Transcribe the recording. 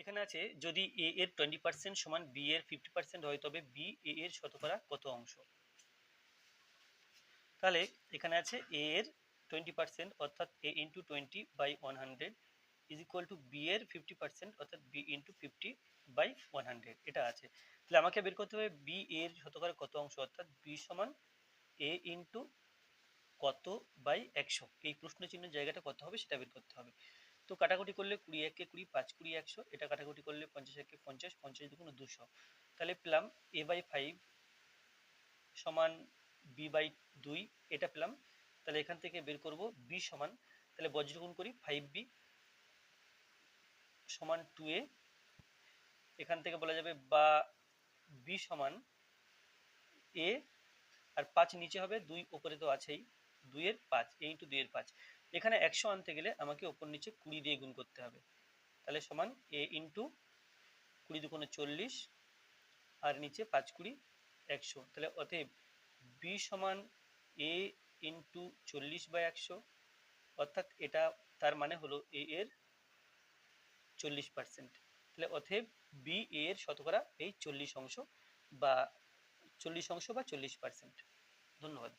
এখানে আছে, যদি এ এর টোয়েন্টি পার্সেন্ট সমান বি এর ফিফটি পার্সেন্ট হয়, তবে বি এ এর শতকরা কত অংশ? তাহলে এখানে আছে এ এর টোয়েন্টি পার্সেন্ট অর্থাৎ A into twenty by one hundred is equal to B এর ফিফটি পার্সেন্ট অর্থাৎ B into fifty by one hundred এটা আছে। তাহলে আমাকে বের করতে হবে বি এর শতকরা কত অংশ, অর্থাৎ বি সমান এ ইন্টু কত বাই একশো। এই প্রশ্ন চিহ্নের জায়গাটা কত হবে সেটা বের করতে হবে। তো কাটাকুটি করলে কুড়ি একে কুড়ি, পাঁচ কুড়ি, একশো, এটা কাটাকুটি করলে পঞ্চাশ একে পঞ্চাশ পঞ্চাশ দুগুণ দুশো। তাহলে পেলাম এ বাই ফাইভ সমান বি বাই দুই, এটা পেলাম। তাহলে এখান থেকে বের করব বি সমান, তাহলে বজ্রগুণ করি ফাইভ বি সমান টু এ এখান থেকে বলা যাবে বা বি সমান এ আর পাঁচ নিচে হবে, দুই ওপরে তো আছেই, দুইয়ের পাঁচ এ ইন্টু দুইয়ের পাঁচ। এখানে একশো আনতে গেলে আমাকে ওপর নিচে কুড়ি দিয়ে গুণ করতে হবে। তাহলে সমান এ ইন্টু কুড়ি দুগুণে চল্লিশ আর নিচে পাঁচ কুড়ি একশো। তাহলে অতএব বি সমান এ ইন্টু চল্লিশ বাই একশো, অর্থাৎ এটা তার মানে হলো এ এর চল্লিশ পার্সেন্ট তাহলে অতএব বি এর শতকরা এই চল্লিশ অংশ বা চল্লিশ অংশ বা চল্লিশ পার্সেন্ট ধন্যবাদ।